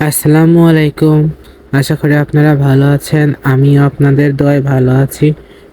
আসসালামু আলাইকুম। আশা করি আপনারা ভালো আছেন, আমিও আপনাদের দয় ভালো আছি।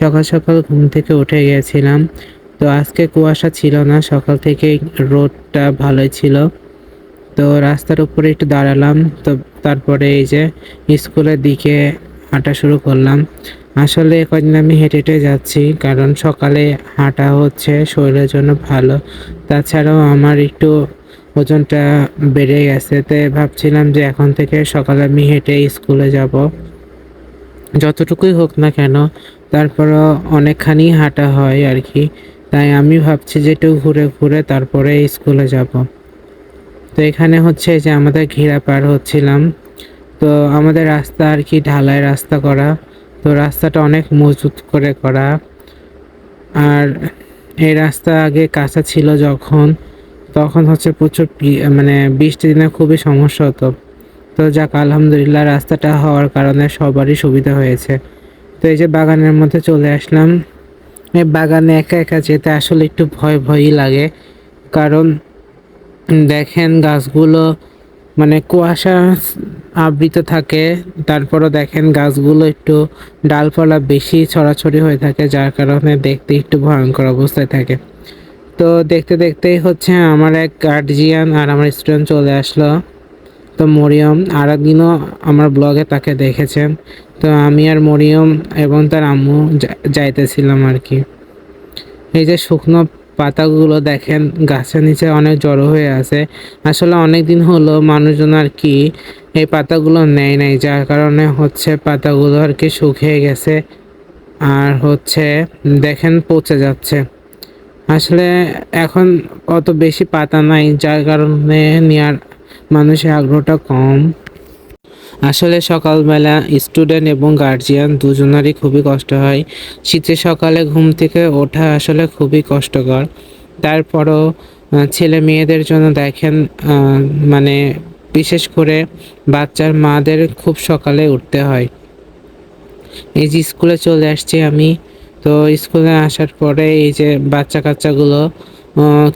সকাল সকাল ঘুম থেকে উঠে গিয়েছিলাম তো আজকে কুয়াশা ছিল না, সকাল থেকে রোডটা ভালোই ছিল। তো রাস্তার উপরে একটু দাঁড়ালাম, তো তারপরে এই যে স্কুলের দিকে হাঁটা শুরু করলাম। আসলে কদিন আমি হেঁটে হেঁটে যাচ্ছি, কারণ সকালে হাঁটা হচ্ছে, শরীরের জন্য ভালো। তাছাড়াও আমার একটু ওজনটা বেড়ে গেছে, তো ভাবছিলাম যে এখন থেকে সকালে আমি হেঁটে স্কুলে যাব। যতটুকুই হোক না কেন, তারপরও অনেকখানি হাঁটা হয় আর কি। তাই আমি ভাবছি যে একটু ঘুরে ঘুরে তারপরে স্কুলে যাব। তো এখানে হচ্ছে যে আমাদের ঘেরা পার হচ্ছিলাম। তো আমাদের রাস্তা আর কি ঢালাই রাস্তা করা। তো রাস্তাটা অনেক মজবুত করে করা। আর এই রাস্তা আগে কাঁচা ছিল যখন তখন হচ্ছে প্রচুর মানে বৃষ্টি দিনে খুবই সমস্যা হতো। তো যাক, আলহামদুলিল্লাহ রাস্তাটা হওয়ার কারণে সবারই সুবিধা হয়েছে। তো এই যে বাগানের মধ্যে চলে আসলাম। এই বাগানে একা একা যেতে আসলে একটু ভয়, ভয়ই লাগে। কারণ দেখেন গাছগুলো মানে কুয়াশা আবৃত থাকে, তারপরও দেখেন গাছগুলো একটু ডালপালা বেশি ছড়াছড়ি হয়ে থাকে, যার কারণে দেখতে একটু ভয়ঙ্কর অবস্থায় থাকে। তো দেখতে দেখতেই হচ্ছে আমার এক গার্জিয়ান আর আমার স্টুডেন্ট চলে আসলো। তো মরিয়ম আর একদিনও আমার ব্লগে তাকে দেখেছেন। তো আমি আর মরিয়ম এবং তার আম্মু যাইতেছিলাম আর কি। এই যে শুকনো পাতাগুলো দেখেন, গাছের নিচে অনেক জড়ো হয়ে আছে। আসলে অনেক দিন হলো মানুষজন আর কি এই পাতাগুলো নেয় নাই, যার কারণে হচ্ছে পাতাগুলো আর কি শুকিয়ে গেছে। আর হচ্ছে দেখেন পচে যাচ্ছে। আসলে এখন অত বেশি পাতা নাই, যার কারণে নেওয়ার মানুষের আগ্রহটা কম। আসলে সকালবেলা স্টুডেন্ট এবং গার্জিয়ান দুজনারই খুবই কষ্ট হয়। শীতের সকালে ঘুম থেকে ওঠা আসলে খুবই কষ্টকর। তারপরও ছেলে মেয়েদের জন্য দেখেন মানে বিশেষ করে বাচ্চার মাদের খুব সকালে উঠতে হয়। এই যে স্কুলে চলে আসছি আমি তো স্কুলে আসার পরে এই যে বাচ্চা কাচ্চাগুলো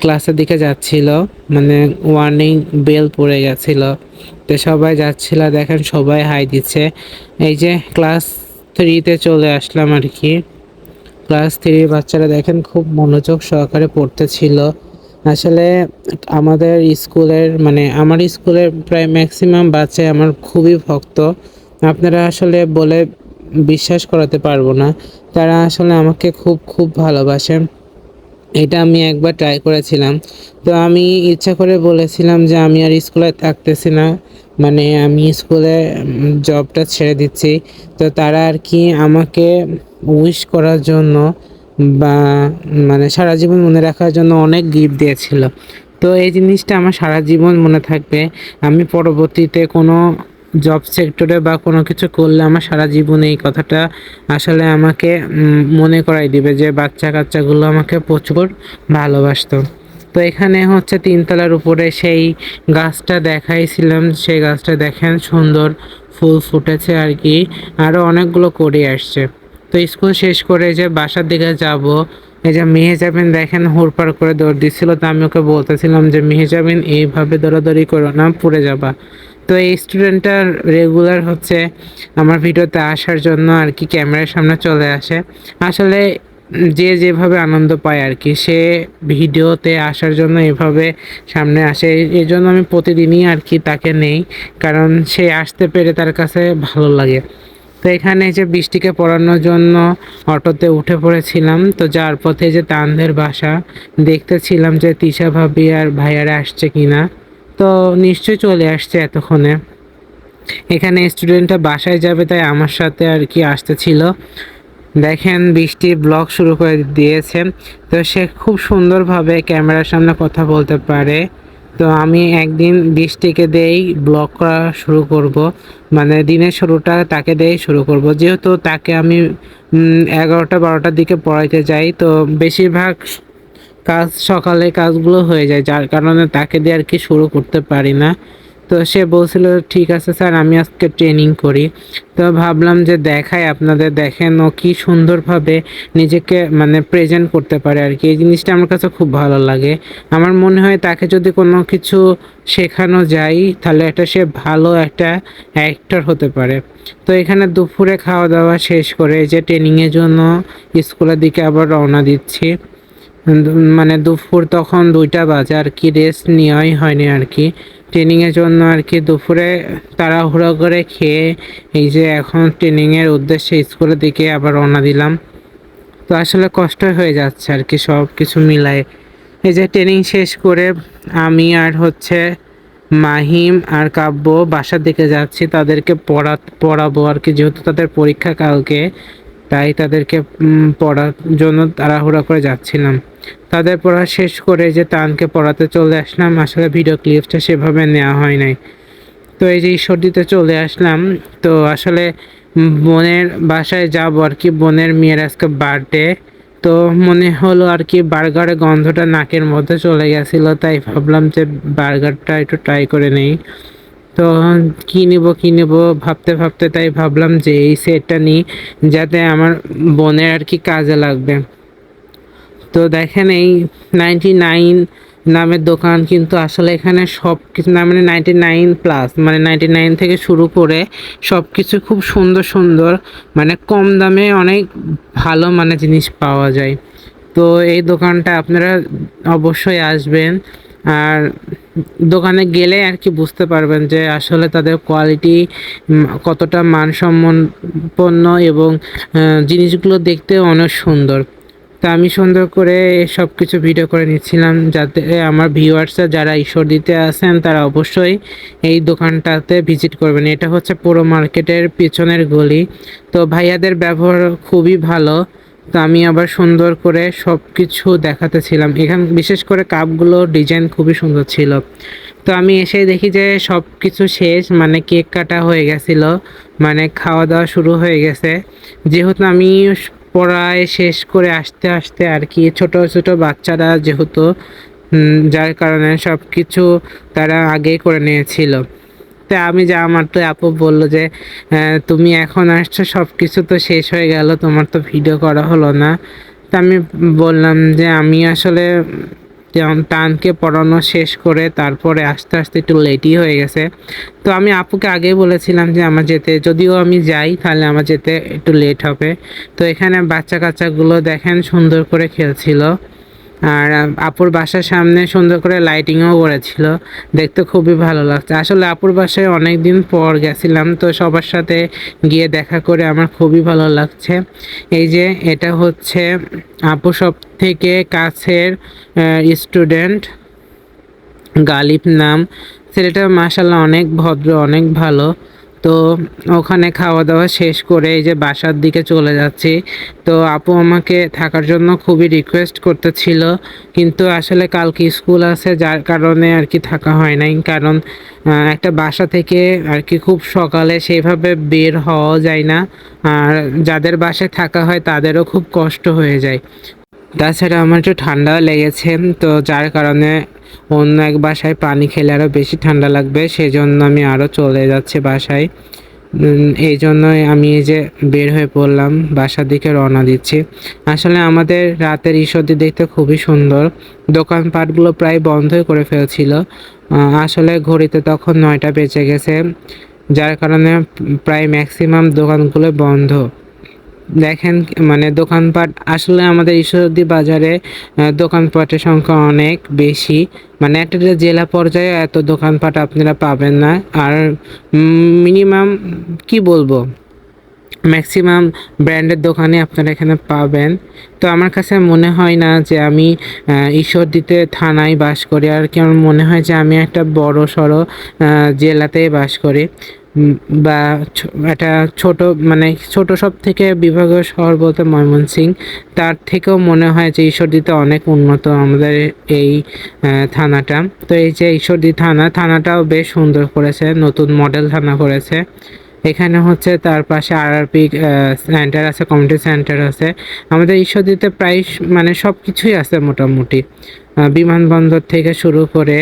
ক্লাসের দিকে যাচ্ছিল মানে ওয়ার্নিং বেল পড়ে গেছিল। তো সবাই যাচ্ছিল, দেখেন সবাই হাই দিচ্ছে। এই যে ক্লাস থ্রিতে চলে আসলাম আর কি। ক্লাস থ্রির বাচ্চারা দেখেন খুব মনোযোগ সহকারে পড়তেছিল। আসলে আমাদের স্কুলের মানে আমার স্কুলের প্রায় ম্যাক্সিমাম বাচ্চাই আমার খুবই ভক্ত। আপনারা আসলে বলে বিশ্বাস করাতে পারব না। তারা আসলে আমাকে খুব খুব ভালোবাসে। এটা আমি একবার ট্রাই করেছিলাম। তো আমি ইচ্ছা করে বলেছিলাম যে আমি আর স্কুলে থাকতেছি না। মানে আমি স্কুলে জবটা ছেড়ে দিচ্ছি। তো তারা আর কি আমাকে উইশ করার জন্য বা মানে সারা জীবন মনে রাখার জন্য অনেক গিফট দিয়েছিল। তো এই জিনিসটা আমার সারা জীবন মনে থাকবে। আমি পরবর্তীতে কোনো জব সেক্টরে বা কোনো কিছু করলে আমার সারা জীবন এই কথাটা আসলে আমাকে মনে করাই দিবে যে বাচ্চা কাচ্চাগুলো আমাকে প্রচুর ভালোবাসতো। তো এখানে হচ্ছে তিনতলার উপরে সেই গাছটা দেখাইছিলাম। সেই গাছটা দেখেন সুন্দর ফুল ফুটেছে আর কি। আরও অনেকগুলো করে আসছে। তো স্কুল শেষ করে যে বাসার দিকে যাব, এই যে মেহেজাবিন দেখেন হুড়পাড় করে দৌড় দিচ্ছিল। তো আমি ওকে বলতেছিলাম যে, মেহেজাবিন, এইভাবে দৌড়াদৌড়ি করো না, পড়ে যাবা। তো এই স্টুডেন্টটা রেগুলার হচ্ছে আমার ভিডিওতে আসার জন্য আর কি ক্যামেরার সামনে চলে আসে। আসলে যে যেভাবে আনন্দ পায় আর কি, সে ভিডিওতে আসার জন্য এভাবে সামনে আসে। এই জন্য আমি প্রতিদিনই আর কি তাকে নেই, কারণ সে আসতে পেরে তার কাছে ভালো লাগে। তো এখানে যে বৃষ্টিকে পড়ানোর জন্য অটোতে উঠে পড়েছিলাম, তো যার পথে যে তানদের বাসা, দেখতেছিলাম যে তিশা ভাবি আর ভাইয়ারা আসছে কিনা। তো নিশ্চয়ই চলে আসছে এতক্ষণে। এখানে স্টুডেন্টটা বাসায় যাবে, তাই আমার সাথে আর কি আসতেছিল দেখেন বৃষ্টি ব্লগ শুরু করে দিয়েছে। তো সে খুব সুন্দরভাবে ক্যামেরার সামনে কথা বলতে পারে। তো আমি একদিন বৃষ্টিকে দিয়েই ব্লগ করা শুরু করব। মানে দিনের শুরুটা তাকে দিয়েই শুরু করব। যেহেতু তাকে আমি এগারোটা বারোটার দিকে পড়াইতে যাই, তো বেশিরভাগ কাজ সকালে কাজগুলো হয়ে যায়, যার কারণে তাকে দিয়ে আর কি শুরু করতে পারি না। তো সে বলছিল, ঠিক আছে স্যার, আমি আজকে ট্রেনিং করি। তো ভাবলাম যে দেখাই আপনাদের, দেখেন ও কী সুন্দরভাবে নিজেকে মানে প্রেজেন্ট করতে পারে আর কি। এই জিনিসটা আমার কাছে খুব ভালো লাগে। আমার মনে হয় তাকে যদি কোনো কিছু শেখানো যায়, তাহলে একটা সে ভালো একটা অ্যাক্টর হতে পারে। তো এখানে দুপুরে খাওয়া দাওয়া শেষ করে যে ট্রেনিংয়ের জন্য স্কুলের দিকে আবার রওনা দিচ্ছি। মানে দুপুর তখন দুইটা বাজে, আর কি রেস্ট নেওয়াই হয়নি আর কি। ট্রেনিংয়ের জন্য আর কি দুপুরে তাড়াহুড়ো করে খেয়ে এই যে এখন ট্রেনিংয়ের উদ্দেশ্যে স্কুলের দিকে আবার রওনা দিলাম। তো আসলে কষ্ট হয়ে যাচ্ছে আর কি সব কিছু মিলায়ে। এই যে ট্রেনিং শেষ করে আমি আর হচ্ছে মাহিম আর কাব্য বাসার দিকে যাচ্ছি, তাদেরকে পড়া, পড়াবো আর কি, যেহেতু তাদের পরীক্ষা কালকে। তাই তাদেরকে পড়ার জন্য তাড়াহুড়া করে যাচ্ছিলাম। তাদের পড়া শেষ করে যে তানকে পড়াতে চলে আসলাম, আসলে ভিডিও ক্লিপসটা সেভাবে নেওয়া হয় নাই। তো এই যে ঈশ্বরদীতে চলে আসলাম, তো আসলে বোনের বাসায় যাব আর কি, বোনের মেয়ের আজকে বার্থডে। তো মনে হলো আর কি বার্গারের গন্ধটা নাকের মধ্যে চলে গেছিল, তাই ভাবলাম যে বার্গারটা একটু ট্রাই করে নেই। তো কী নিব কী নিব? ভাবতে ভাবতে তাই ভাবলাম যে এই সেটটা নিই, যাতে আমার বোনের আর কি কাজে লাগবে। তো দেখেন এই নাইনটি নাইন নামের দোকান কিন্তু আসলে এখানে সব কিছু না মানে নাইনটি নাইন প্লাস মানে নাইনটি নাইন থেকে শুরু করে সব কিছু খুব সুন্দর সুন্দর মানে কম দামে অনেক ভালো মানে জিনিস পাওয়া যায়। তো এই দোকানটা আপনারা অবশ্যই আসবেন। আর দোকানে গেলে আর কি বুঝতে পারবেন যে আসলে তাদের কোয়ালিটি কতটা মানসম্পন্ন এবং জিনিসগুলো দেখতে অনেক সুন্দর। তা আমি সুন্দর করে সব কিছু ভিডিও করে নিচ্ছিলাম যাতে আমার ভিউয়ার্সরা যারা ঈশ্বর দিতে আসেন তারা অবশ্যই এই দোকানটাতে ভিজিট করবেন। এটা হচ্ছে পুরো মার্কেটের পিছনের গলি। তো ভাইয়াদের ব্যবহার খুবই ভালো। তো আমি আবার সুন্দর করে সব কিছু দেখাতেছিলাম। এখান, বিশেষ করে কাপগুলো ডিজাইন খুবই সুন্দর ছিল। তো আমি এসে দেখি যে সব কিছু শেষ মানে কেক কাটা হয়ে গেছিল মানে খাওয়া দাওয়া শুরু হয়ে গেছে। যেহেতু আমি পড়ায় শেষ করে আসতে আসতে আর কি ছোট ছোট বাচ্চারা যেহেতু যার কারণে সব কিছু তারা আগেই করে নিয়েছিল। তা আমি যা আমার তো আপু বলল যে তুমি এখন আসছো সব কিছু তো শেষ হয়ে গেল, তোমার তো ভিডিও করা হলো না। তা আমি বললাম যে, আমি আসলে টানকে পড়ানো শেষ করে তারপরে আস্তে আস্তে একটু লেটই হয়ে গেছে। তো আমি আপুকে আগেই বলেছিলাম যে, আমার যেতে, যদিও আমি যাই, তাহলে আমার যেতে একটু লেট হবে। তো এখানে বাচ্চা কাচ্চাগুলো দেখেন সুন্দর করে খেলছিল। আর আপুর বাসার সামনে সুন্দর করে লাইটিংও করেছিল। দেখতে খুবই ভালো লাগছে। আসলে আপুর বাসায় অনেক দিন পর গেছিলাম, তো সবার সাথে গিয়ে দেখা করে আমার খুবই ভালো লাগছে। এই যে, এটা হচ্ছে আপু সব থেকে কাছের স্টুডেন্ট গালিব নাম। ছেলেটা মাসাল্লাহ অনেক ভদ্র, অনেক ভালো। তো ওখানে খাওয়া দাওয়া শেষ করে এই যে বাসার দিকে চলে যাচ্ছি। তো আপু আমাকে থাকার জন্য খুবই রিকোয়েস্ট করতেছিল। কিন্তু আসলে কালকে স্কুল আছে, যার কারণে আর কি থাকা হয় নাই। কারণ একটা বাসা থেকে আর কি খুব সকালে সেইভাবে বের হওয়া যায় না। আর যাদের বাসায় থাকা হয়, তাদেরও খুব কষ্ট হয়ে যায়। তাছাড়া আমার একটু ঠান্ডা লেগেছে। তো যার কারণে অন্য এক বাসায় পানি খেলে আরও বেশি ঠান্ডা লাগবে, সেজন্য আমি আরও চলে যাচ্ছি বাসায়। এই জন্যই আমি এই যে বের হয়ে পড়লাম, বাসার দিকে রওনা দিচ্ছি। আসলে আমাদের রাতের ঈশ্বরদী দেখতে খুবই সুন্দর। দোকানপাটগুলো প্রায় বন্ধই করে ফেলছিল। আসলে ঘড়িতে তখন নয়টা বেঁচে গেছে, যার কারণে প্রায় ম্যাক্সিমাম দোকানগুলো বন্ধ। দেখেন মানে দোকানপাট, আসলে আমাদের ঈশ্বরদী বাজারে দোকানপাটের সংখ্যা অনেক বেশি। মানে একটা জেলা পর্যায়ে এত দোকানপাট আপনারা পাবেন না। আর মিনিমাম, কি বলব, ম্যাক্সিমাম ব্র্যান্ডের দোকানে আপনারা এখানে পাবেন। তো আমার কাছে মনে হয় না যে আমি ঈশ্বরদীতে থানায় বাস করি। আর কি আমার মনে হয় যে আমি একটা বড় সড়ো জেলাতেই বাস করি। বা একটা ছোট মানে ছোট সব থেকে বিভাগীয় শহর বলতে ময়মনসিং তার থেকেও মনে হয় যে ঈশ্বরদীতে অনেক উন্নত আমাদের এই থানাটা। তো এই যে ঈশ্বরদী থানা, থানাটাও বেশ সুন্দর করেছে, নতুন মডেল থানা করেছে। এখানে হচ্ছে তার পাশে আরআরপি সেন্টার আছে কমিউনিটি সেন্টার আছে। আমাদের ঈশ্বরদীতে প্রায় মানে সব কিছুই আছে মোটামুটি। বিমানবন্দর থেকে শুরু করে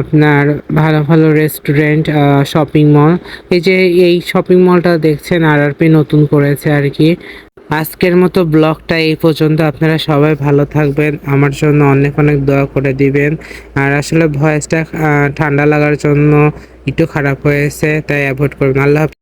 আপনার ভালো ভালো রেস্টুরেন্ট শপিং মল এই যে এই শপিং মলটা দেখছেন আরআরপি নতুন করেছে আর কি। আজকের মতো ব্লগটা এই পর্যন্ত। আপনারা সবাই ভালো থাকবেন। আমার জন্য অনেক অনেক দোয়া করে দিবেন। আর আসলে ভয়েসটা ঠান্ডা লাগার জন্য একটু খারাপ হয়েছে, তাই অ্যাভয়েড করবেন। আল্লাহ।